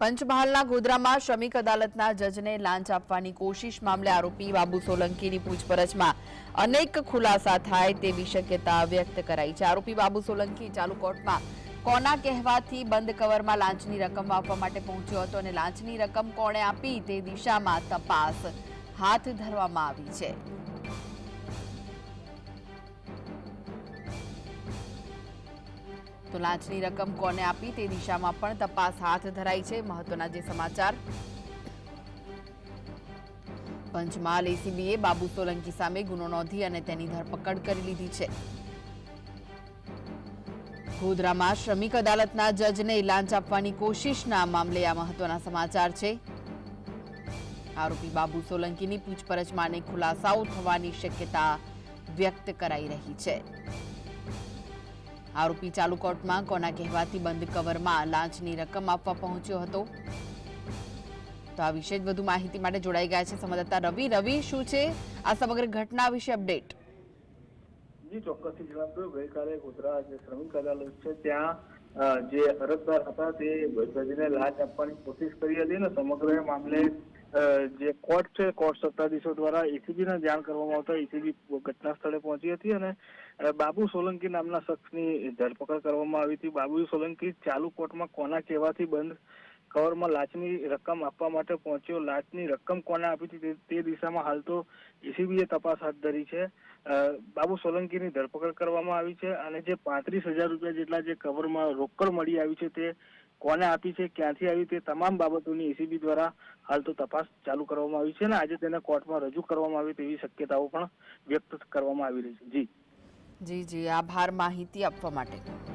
પંચમહાલના ગોધરામાં શ્રમિક અદાલતના જજને લાંચ આપવાની કોશિશ મામલે આરોપી બાબુ સોલંકીની પૂછપરછમાં અનેક ખુલાસા થાય તેવી શક્યતા વ્યક્ત કરાઈ છે. આરોપી બાબુ સોલંકી ચાલુ કોર્ટમાં કોના કહેવાથી બંધ કવરમાં લાંચની રકમ આપવા માટે પહોંચ્યો હતો અને લાંચની રકમ કોણે આપી તે દિશામાં તપાસ હાથ ધરવામાં આવી છે. તો લાંચની રકમ કોને આપી તે દિશામાં પણ તપાસ હાથ ધરાઈ છે. મહત્વના જે સમાચાર? પંચમહાલ એસીબીએ બાબુ સોલંકી સામે ગુનો નોંધી અને તેની ધરપકડ કરી લીધી છે. ગોધરામાં શ્રમિક અદાલતના જજને લાંચ આપવાની કોશિશના મામલે આ મહત્વના સમાચાર છે. આરોપી બાબુ સોલંકીની પૂછપરછમાં અનેક ખુલાસાઓ થવાની શક્યતા વ્યક્ત કરાઈ રહી છે. આરોપી ચાલુ કોર્ટમાં કોના કહેવાથી બંધ કવરમાં લાંચની રકમ આપવા પહોંચ્યો હતો. તો આ વિશે જ વધુ માહિતી માટે જોડાઈ ગયા છે સંવાદદાતા રવિ. રવિ, શું છે આ સમગ્ર ઘટના વિશે અપડેટ? જી, ચોક્કસથી જણાવ્યું ગઈકાલે ગોધરા જે શ્રમિક અદાલત છે, ત્યાં જે અરજદાર હતા તે જજને લાંચ આપવાની કોશિશ કરી હતી અને સમગ્ર મામલે જે કોર્ટ છે, કોર્ટ સત્તાધીશો દ્વારા એસીબી ને જાણ કરવામાં આવતા એસીબી ઘટના સ્થળે પહોંચી હતી અને બાબુ સોલંકી નામના શખ્સની ધરપકડ કરવામાં આવી હતી. બાબુ સોલંકી ચાલુ કોર્ટમાં કોના કહેવાથી બંધ કવરમાં લાંચની રકમ આપવા માટે પહોંચ્યો? લાંચની રકમ કોને આપી હતી? તે- તે દિશામાં હાલ તો એસીબીએ તપાસ હાથ ધરી છે. બાબુ સોલંકીની ધરપકડ કરવામાં આવી છે અને જે પાંત્રીસ હજાર રૂપિયા જેટલા જે કવરમાં રોકડ મળી આવી છે તે કોને આપી છે, ક્યાંથી આવી, તે તમામ બાબતોની એસીબી દ્વારા હાલ તો તપાસ ચાલુ કરવામાં આવી છે અને આજે તેને કોર્ટમાં રજૂ કરવામાં આવે તેવી શક્યતાઓ પણ વ્યક્ત કરવામાં આવી રહી છે. જી. જી જી. આભાર માહિતી આપવા માટે.